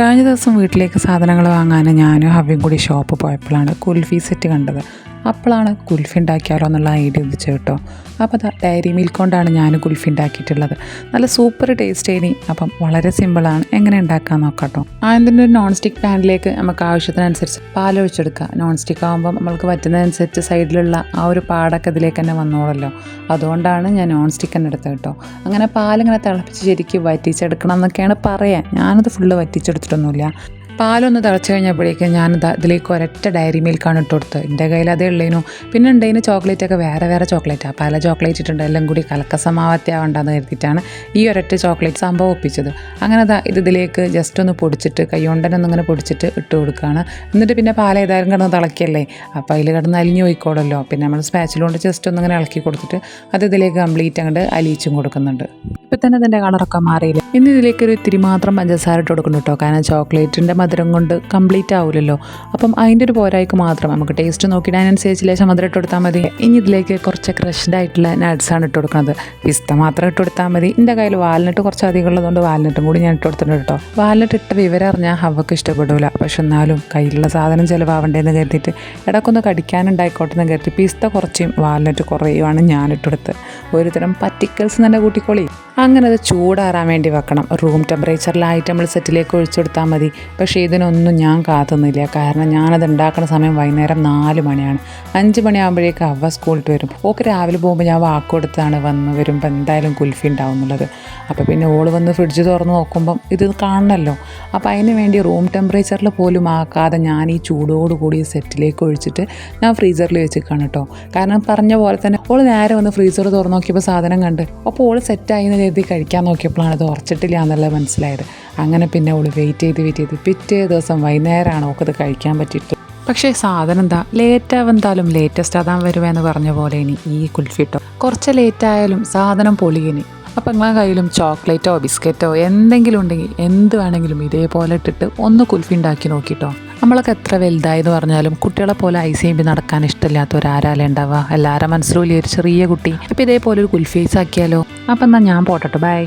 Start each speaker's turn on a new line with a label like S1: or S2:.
S1: കഴിഞ്ഞ ദിവസം വീട്ടിലേക്ക് സാധനങ്ങൾ വാങ്ങാൻ ഞാനും ഹവ്യം കൂടി ഷോപ്പ് പോയപ്പോഴാണ് കുൽഫി സെറ്റ് കണ്ടത്. അപ്പോഴാണ് കുൽഫി ഉണ്ടാക്കിയാലോ എന്നുള്ള ഐഡിയ ഉദിച്ചു കേട്ടോ. അപ്പോൾ അതാ ഡയറി മിൽക്ക് കൊണ്ടാണ് ഞാൻ കുൽഫി ഉണ്ടാക്കിയിട്ടുള്ളത്. നല്ല സൂപ്പർ ടേസ്റ്റ് ആയിനി അപ്പം വളരെ സിമ്പിളാണ് എങ്ങനെ ഉണ്ടാക്കാൻ നോക്കാട്ടോ കേട്ടോ. ആദ്യം ഒരു നോൺ സ്റ്റിക്ക് പാനിലേക്ക് നമുക്ക് ആവശ്യത്തിനനുസരിച്ച് പാലൊഴിച്ചെടുക്കുക നോൺ സ്റ്റിക്ക് ആകുമ്പോൾ നമ്മൾക്ക് പറ്റുന്നതനുസരിച്ച് സൈഡിലുള്ള ആ ഒരു പാടൊക്കെ ഇതിലേക്ക് തന്നെ വന്നോളല്ലോ. അതുകൊണ്ടാണ് ഞാൻ നോൺ സ്റ്റിക്ക് തന്നെ എടുത്തത് കേട്ടോ. അങ്ങനെ പാലിങ്ങനെ തിളപ്പിച്ച് ശരിക്കും വറ്റിച്ചെടുക്കണം എന്നൊക്കെയാണ് പറയാൻ. ഞാനത് ഫുള്ള് വറ്റിച്ചെടുത്തിട്ടൊന്നുമില്ല. പാലൊന്ന് തിളച്ച് കഴിഞ്ഞപ്പോഴേക്കും ഞാൻ അതിലേക്ക് ഒരൊറ്റ ഡയറി മിൽക്കാണ് ഇട്ട് കൊടുത്തത്. എന്റെ കയ്യിൽ അതേ ഉള്ളതിനു പിന്നെ ഉണ്ടതിന് ചോക്ലേറ്റ് ഒക്കെ വേറെ വേറെ ചോക്ലേറ്റാണ് പല ചോക്ലേറ്റ് ഇട്ടുണ്ട്. എല്ലാം കൂടി കലക്കസമാവത്യാവണ്ടെന്ന് കരുതിയിട്ടാണ് ഈ ഒരൊറ്റ ചോക്ലേറ്റ് സംഭവം ഒപ്പിച്ചത്. അങ്ങനെ അതാ ഇത് ഇതിലേക്ക് ജസ്റ്റ് ഒന്ന് പൊടിച്ചിട്ട് കൈകൊണ്ടനെ ഇങ്ങനെ പൊടിച്ചിട്ട് ഇട്ട് കൊടുക്കുകയാണ് എന്നിട്ട് പിന്നെ പാൽ ഏതായാലും കിടന്ന് തിളക്കിയല്ലേ അപ്പോൾ അതിൽ കിടന്ന് അലിഞ്ഞു പോയിക്കോളല്ലോ പിന്നെ നമ്മൾ സ്പാച്ചിലുകൊണ്ട് ജസ്റ്റ് ഒന്നിങ്ങനെ ഇളക്കി കൊടുത്തിട്ട് അത് ഇതിലേക്ക് കംപ്ലീറ്റ് അങ്ങോട്ട് അലിയിച്ചും കൊടുക്കുന്നുണ്ട്. ഇപ്പം തന്നെ അതിന്റെ കളറൊക്കെ മാറിയില്ല? ഇന്ന് ഇതിലേക്ക് ഒരു ഇത്തിരി മാത്രം പഞ്ചസാര ഇട്ട് കൊടുക്കണം കേട്ടോ. കാരണം ചോക്ലേറ്റിന്റെ മധുരം കൊണ്ട് കംപ്ലീറ്റ് ആവില്ലല്ലോ അപ്പം അതിന്റെ ഒരു പോരായ്ക്ക് മാത്രം നമുക്ക് ടേസ്റ്റ് നോക്കിയിട്ട് ലേശം മധുരം ഇട്ട് കൊടുത്താൽ മതി. ഇനി ഇതിലേക്ക് കുറച്ച് ക്രഷ്ഡ് ആയിട്ടുള്ള നട്ട്സാണ് ഇട്ട് കൊടുക്കുന്നത് പിസ്ത മാത്രം ഇട്ട് കൊടുത്താൽ മതി. എന്റെ കയ്യിൽ വാൽനട്ട് കുറച്ച് അധികം ഉള്ളതുകൊണ്ട് വാൽനട്ടും കൂടി ഞാൻ ഇട്ട് കൊടുത്തിട്ടുണ്ട് കേട്ടോ. വാൽനട്ട് ഇട്ട വിവരം അറിഞ്ഞാൽ അവക്ക് ഇഷ്ടപ്പെടില്ല പക്ഷെ എന്നാലും കയ്യിലുള്ള സാധനം ചിലവാവണ്ടേന്ന് കരുതിയിട്ട് ഇടക്കൊന്ന് കടിക്കാനുണ്ടായിക്കോട്ടെ എന്ന് കരുതി പിസ്ത കുറച്ചും വാൽനട്ട് ഇട്ടെടുത്ത് കൊടുത്ത് ഒരുതരം പറ്റിക്കൽസ് തന്നെ കൂട്ടിക്കോളി. അങ്ങനെ അത് ചൂടാറാൻ വേണ്ടി വെക്കണം. റൂം ടെമ്പറേച്ചറിലായിട്ട് നമ്മൾ സെറ്റിലേക്ക് ഒഴിച്ചെടുത്താൽ മതി. പക്ഷേ ഇതിനൊന്നും ഞാൻ കാത്തുന്നില്ല. കാരണം ഞാനത് ഉണ്ടാക്കുന്ന സമയം വൈകുന്നേരം നാല് മണിയാണ്. അഞ്ച് മണിയാകുമ്പോഴേക്ക് അവ സ്കൂളിൽ വരും. ഓക്ക് രാവിലെ പോകുമ്പോൾ ഞാൻ വാക്ക് കൊടുത്താണ് വന്ന് വരുമ്പോൾ എന്തായാലും കുൽഫി ഉണ്ടാവും എന്നുള്ളത് അപ്പോൾ പിന്നെ ഓൾ വന്ന് ഫ്രിഡ്ജ് തുറന്ന് നോക്കുമ്പം ഇത് കാണണമല്ലോ അപ്പോൾ അതിന് വേണ്ടി റൂം ടെമ്പറേച്ചറിൽ പോലും ആക്കാതെ ഞാൻ ഈ ചൂടോടുകൂടി സെറ്റിലേക്ക് ഒഴിച്ചിട്ട് ഞാൻ ഫ്രീസറിൽ വെച്ചിരിക്കുകയാണ് കേട്ടോ കാരണം പറഞ്ഞ പോലെ തന്നെ ഓൾ നേരെ വന്ന് ഫ്രീസർ തുറന്നു നോക്കിയപ്പോൾ സാധനം കണ്ട്. അപ്പോൾ ഓൾ സെറ്റായി കരുതി കഴിക്കാൻ നോക്കിയപ്പോഴാണ് ഇത് ഉറച്ചിട്ടില്ല എന്നുള്ളത് മനസ്സിലായത്. അങ്ങനെ പിന്നെ അവൾ വെയിറ്റ് ചെയ്ത് വെയിറ്റ് ചെയ്ത്. പിറ്റേ ദിവസം വൈകുന്നേരമാണ് അവൾക്കത് കഴിക്കാൻ പറ്റിയിട്ട്. പക്ഷേ സാധനം എന്താ ലേറ്റ് ആവെന്തായാലും ലേറ്റസ്റ്റ് അതാൻ വരുമെന്ന് പറഞ്ഞ പോലെ ഇനി ഈ കുൽഫിട്ടോ കുറച്ച് ലേറ്റ് ആയാലും സാധനം പൊളിയിനി. അപ്പം നിങ്ങളെ കയ്യിലും ചോക്ലേറ്റോ ബിസ്ക്കറ്റോ എന്തെങ്കിലും ഉണ്ടെങ്കിൽ എന്ത് വേണമെങ്കിലും ഇതേപോലെ ഇട്ടിട്ട് ഒന്ന് കുൽഫി ഉണ്ടാക്കി നോക്കിട്ടോ. നമ്മളൊക്കെ എത്ര വലുതായെന്ന് പറഞ്ഞാലും കുട്ടികളെ പോലെ ഐസ് ചെയ്യുമ്പോൾ നടക്കാൻ ഇഷ്ടമില്ലാത്ത ഒരാരാലേ ഉണ്ടാവുക. എല്ലാവരുടെ മനസ്സിലും ഒരു ചെറിയ കുട്ടി. അപ്പോൾ ഇതേപോലെ ഒരു കുൽഫി ആക്കിയാലോ? അപ്പം എന്നാൽ ഞാൻ പോട്ടെ ബൈ